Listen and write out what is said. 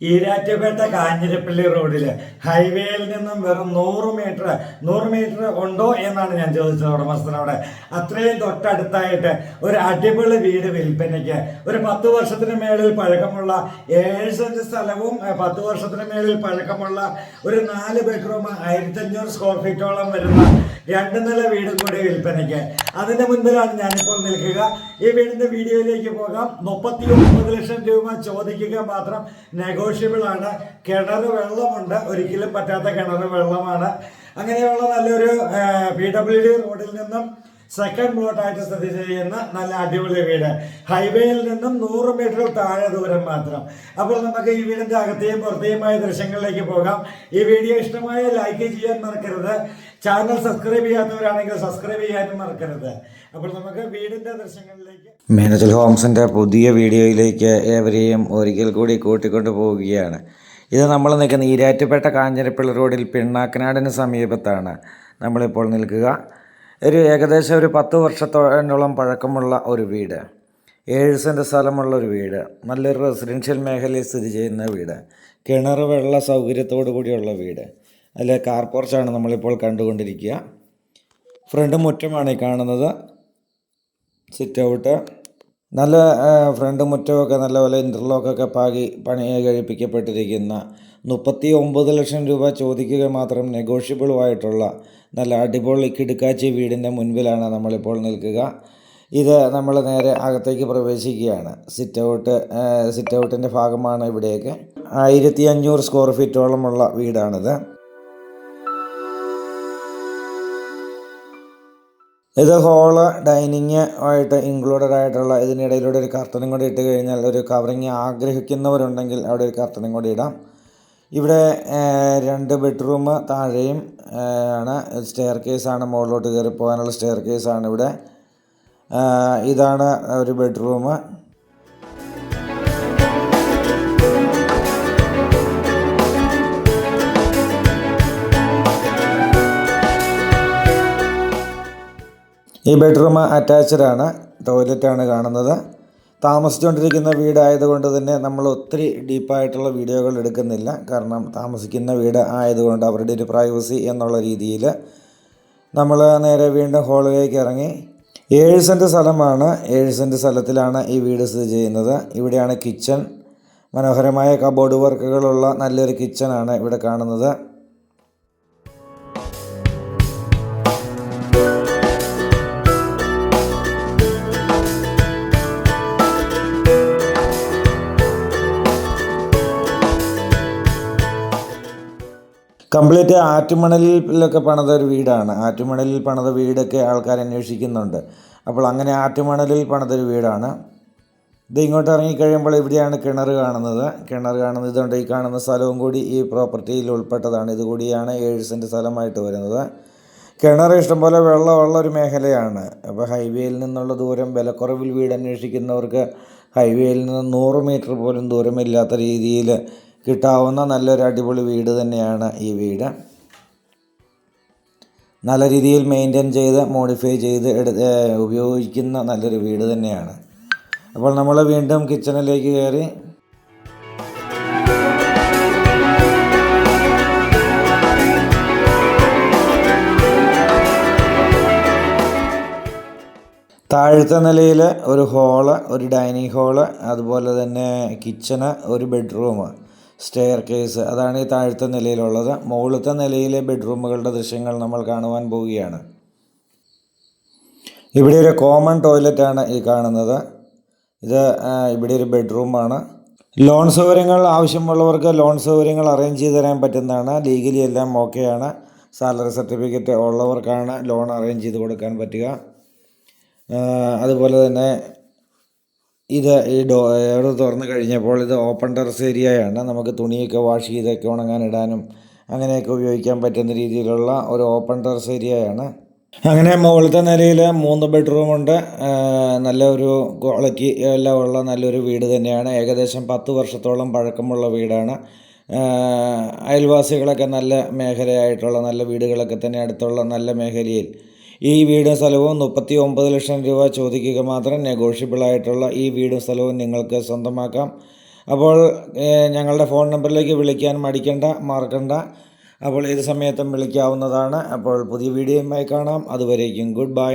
ഈരാറ്റുപേട്ട കാഞ്ഞിരപ്പള്ളി റോഡിൽ ഹൈവേയിൽ നിന്നും വെറും നൂറ് മീറ്റർ നൂറ് മീറ്റർ ഉണ്ടോ എന്നാണ് ഞാൻ ചോദിച്ചത് ഉടമസ്ഥനോട്. അത്രയും തൊട്ടടുത്തായിട്ട് ഒരു അടിപൊളി വീട് വിൽപ്പനയ്ക്ക് ഒരു പത്ത് വർഷത്തിന് മേളിൽ പഴക്കമുള്ള ഏഴ് സെന്റ് സ്ഥലവും പത്ത് വർഷത്തിന് മേളിൽ പഴക്കമുള്ള ഒരു നാല് ബെഡ്റൂം ആയിരത്തഞ്ഞൂറ് സ്ക്വയർ ഫീറ്റോളം വരുന്ന രണ്ട് നില വീടും കൂടി വിൽപ്പനയ്ക്ക്. അതിന്റെ മുൻപിലാണ് ഞാനിപ്പോൾ നിൽക്കുക. ഈ വീടിന്റെ വീഡിയോയിലേക്ക് പോകാം. മുപ്പത്തി ഒമ്പത് ലക്ഷം രൂപ ചോദിക്കുക മാത്രം നെഗോഷ്യബിൾ ആണ് കിണർ വെള്ളമുണ്ട്. ഒരിക്കലും പറ്റാത്ത കിണർ വെള്ളമാണ്. അങ്ങനെയുള്ള നല്ലൊരു പി ഡബ്ല്യു ഡി റോഡിൽ നിന്നും സെക്കൻഡ് പ്ലോട്ടായിട്ട് സ്ഥിതി ചെയ്യുന്ന നല്ല അടിപൊളി വീട്. ഹൈവേയിൽ നിന്നും നൂറ് മീറ്റർ താഴെ ദൂരം മാത്രം. അപ്പോൾ നമുക്ക് ഈ വീടിന്റെ അകത്തെയും പുറത്തെയുമായ ദൃശ്യങ്ങളിലേക്ക് പോകാം. ഈ വീഡിയോ ഇഷ്ടമായ ലൈക്ക് ചെയ്യാൻ മറക്കരുത്. ചാനൽ സബ്സ്ക്രൈബ് ചെയ്യാത്തവരാണെങ്കിൽ സബ്സ്ക്രൈബ് ചെയ്യാനും മറക്കരുത്. അപ്പോൾ നമുക്ക് വീടിന്റെ ദൃശ്യങ്ങളിലേക്ക് മീനച്ചൽ ഹോംസിന്റെ പുതിയ വീഡിയോയിലേക്ക് ഏവരെയും ഒരിക്കൽ കൂടി കൂട്ടിക്കൊണ്ടു പോവുകയാണ്. ഇത് നമ്മൾ നിൽക്കുന്ന ഈരാറ്റുപേട്ട കാഞ്ഞിരപ്പള്ളി റോഡിൽ പിണ്ണാക്കനാടിന് സമീപത്താണ്. നമ്മളിപ്പോൾ നിൽക്കുക. ഒരു ഏകദേശം ഒരു പത്ത് വർഷത്തോളം പഴക്കമുള്ള ഒരു വീട്. ഏഴ് സെന്റ് സ്ഥലമുള്ള ഒരു വീട്. നല്ലൊരു റെസിഡൻഷ്യൽ മേഖലയിൽ സ്ഥിതി ചെയ്യുന്ന വീട്. കിണർ വെള്ള സൗകര്യത്തോടു കൂടിയുള്ള വീട്. അതിൽ കാർ പോർച്ചാണ് നമ്മളിപ്പോൾ കണ്ടുകൊണ്ടിരിക്കുക. ഫ്രണ്ട് മുറ്റമാണ് ഈ കാണുന്നത്. സിറ്റ് ഔട്ട് നല്ല ഫ്രണ്ട് മുറ്റമൊക്കെ നല്ലപോലെ ഇന്റർലോക്കൊക്കെ പാകി പണി കഴിപ്പിക്കപ്പെട്ടിരിക്കുന്ന മുപ്പത്തി ഒമ്പത് ലക്ഷം രൂപ ചോദിക്കുക മാത്രം നെഗോഷ്യബിളുമായിട്ടുള്ള നല്ല അടിപൊളി കിടുക്കാച്ചി വീടിന്റെ മുൻപിലാണ് നമ്മളിപ്പോൾ നിൽക്കുക. ഇത് നമ്മൾ നേരെ അകത്തേക്ക് പ്രവേശിക്കുകയാണ്. സിറ്റ് ഔട്ട് സിറ്റ് ഔട്ടിന്റെ ഭാഗമാണ് ഇവിടെയൊക്കെ ആയിരത്തി അഞ്ഞൂറ് സ്ക്വയർ ഫീറ്റോളമുള്ള വീടാണിത്. ഇത് ഹോൾ ഡൈനിങ് ആയിട്ട് ഇൻക്ലൂഡഡ് ആയിട്ടുള്ള ഇതിനിടയിലൂടെ ഒരു കർട്ടനും കൂടി ഇട്ട് കഴിഞ്ഞാൽ ഒരു കവറിങ് ആഗ്രഹിക്കുന്നവരുണ്ടെങ്കിൽ അവിടെ ഒരു കർട്ടനും കൂടി ഇടാം. ഇവിടെ രണ്ട് ബെഡ്റൂം താഴെയും ആണ്. സ്റ്റെയർ കേസാണ് മുകളിലോട്ട് കയറി പോകാനുള്ള സ്റ്റെയർ കേസാണ് ഇവിടെ. ഇതാണ് ഒരു ബെഡ്റൂം. ഈ ബെഡ്റൂം അറ്റാച്ച്ഡ് ആണ് ടോയ്ലറ്റാണ് കാണുന്നത്. താമസിച്ചുകൊണ്ടിരിക്കുന്ന വീടായതുകൊണ്ട് തന്നെ നമ്മൾ ഒത്തിരി ഡീപ്പായിട്ടുള്ള വീഡിയോകൾ എടുക്കുന്നില്ല. കാരണം താമസിക്കുന്ന വീട് ആയതുകൊണ്ട് അവരുടെ ഒരു പ്രൈവസി എന്നുള്ള രീതിയിൽ നമ്മൾ നേരെ വീണ്ടും ഹോളിലേക്ക് ഇറങ്ങി. ഏഴ് സെന്റ് സ്ഥലമാണ് ഏഴ് സെന്റ് സ്ഥലത്തിലാണ് ഈ വീട് സ്ഥിതി ചെയ്യുന്നത്. ഇവിടെയാണ് കിച്ചൺ. മനോഹരമായ കബോർഡ് വർക്കുകളുള്ള നല്ലൊരു കിച്ചണാണ് ഇവിടെ കാണുന്നത്. കംപ്ലീറ്റ് ആറ്റുമണലിലൊക്കെ പണിത ഒരു വീടാണ്. ആറ്റുമണലിൽ പണിത വീടൊക്കെ ആൾക്കാർ അന്വേഷിക്കുന്നുണ്ട്. അപ്പോൾ അങ്ങനെ ആറ്റുമണലിൽ പണിതൊരു വീടാണ്. ഇത് ഇങ്ങോട്ട് ഇറങ്ങിക്കഴിയുമ്പോൾ ഇവിടെയാണ് കിണർ കാണുന്നത്. കിണർ കാണുന്നത് ഇതുകൊണ്ട് ഈ കാണുന്ന സ്ഥലവും കൂടി ഈ പ്രോപ്പർട്ടിയിൽ ഉൾപ്പെട്ടതാണ്. ഇതുകൂടിയാണ് ഏഴ് സെന്റ് സ്ഥലമായിട്ട് വരുന്നത്. കിണർ ഇഷ്ടംപോലെ വെള്ളമുള്ള ഒരു മേഖലയാണ്. അപ്പോൾ ഹൈവേയിൽ നിന്നുള്ള ദൂരം വിലക്കുറവിൽ വീട് അന്വേഷിക്കുന്നവർക്ക് ഹൈവേയിൽ നിന്ന് നൂറ് മീറ്റർ പോലും ദൂരമില്ലാത്ത രീതിയിൽ കിട്ടാവുന്ന നല്ലൊരു അടിപൊളി വീട് തന്നെയാണ് ഈ വീട്. നല്ല രീതിയിൽ മെയിന്റെയിൻ ചെയ്ത് മോഡിഫൈ ചെയ്ത് എടു ഉപയോഗിക്കുന്ന നല്ലൊരു വീട് തന്നെയാണ്. അപ്പോൾ നമ്മൾ വീണ്ടും കിച്ചണിലേക്ക് കയറി. താഴത്തെ നിലയിൽ ഒരു ഹോൾ ഒരു ഡൈനിങ് ഹോൾ അതുപോലെ തന്നെ കിച്ചണ് ഒരു ബെഡ്റൂം സ്റ്റെയർ കേസ്. അതാണ് ഈ താഴത്തെ നിലയിലുള്ളത്. മുകളിലത്തെ നിലയിലെ ബെഡ്റൂമുകളുടെ ദൃശ്യങ്ങൾ നമ്മൾ കാണുവാൻ പോവുകയാണ്. ഇവിടെ ഒരു കോമൺ ടോയ്ലറ്റാണ് ഈ കാണുന്നത്. ഇത് ഇവിടെ ഒരു ബെഡ്റൂമാണ്. ലോൺ സൗകര്യങ്ങൾ ആവശ്യമുള്ളവർക്ക് ലോൺ സൗകര്യങ്ങൾ അറേഞ്ച് ചെയ്ത് തരാൻ പറ്റുന്നതാണ്. ലീഗലി എല്ലാം ഓക്കെയാണ്. സാലറി സർട്ടിഫിക്കറ്റ് ഉള്ളവർക്കാണ് ലോൺ അറേഞ്ച് ചെയ്ത് കൊടുക്കാൻ പറ്റുക. അതുപോലെ തന്നെ ഇത് ഈ ഡോ ഡോർ തുറന്ന് കഴിഞ്ഞപ്പോൾ ഇത് ഓപ്പൺ ടെറസ് ഏരിയയാണ് നമുക്ക് തുണിയൊക്കെ വാഷ് ചെയ്തൊക്കെ ഉണങ്ങാൻ ഇടാനും അങ്ങനെയൊക്കെ ഉപയോഗിക്കാൻ പറ്റുന്ന രീതിയിലുള്ള ഒരു ഓപ്പൺ ടെറസ് ഏരിയയാണ് അങ്ങനെ മുകളിലത്തെ നിലയിൽ മൂന്ന് ബെഡ്റൂമുണ്ട് നല്ലൊരു ക്വാളിറ്റി എല്ലാം ഉള്ള നല്ലൊരു വീട് തന്നെയാണ്. ഏകദേശം പത്ത് വർഷത്തോളം പഴക്കമുള്ള വീടാണ്. അയൽവാസികളൊക്കെ നല്ല മേഖലയായിട്ടുള്ള നല്ല വീടുകളൊക്കെ തന്നെ അടുത്തുള്ള നല്ല മേഖലയിൽ ഈ വീടും സ്ഥലവും മുപ്പത്തി ഒമ്പത് ലക്ഷം രൂപ ചോദിക്കുക മാത്രം നെഗോഷ്യബിൾ ആയിട്ടുള്ള ഈ വീടും സ്ഥലവും നിങ്ങൾക്ക് സ്വന്തമാക്കാം. അപ്പോൾ ഞങ്ങളുടെ ഫോൺ നമ്പറിലേക്ക് വിളിക്കാൻ മടിക്കണ്ട മറക്കണ്ട. അപ്പോൾ ഏത് സമയത്തും വിളിക്കാവുന്നതാണ്. അപ്പോൾ പുതിയ വീഡിയോയുമായി കാണാം. അതുവരേക്കും ഗുഡ് ബൈ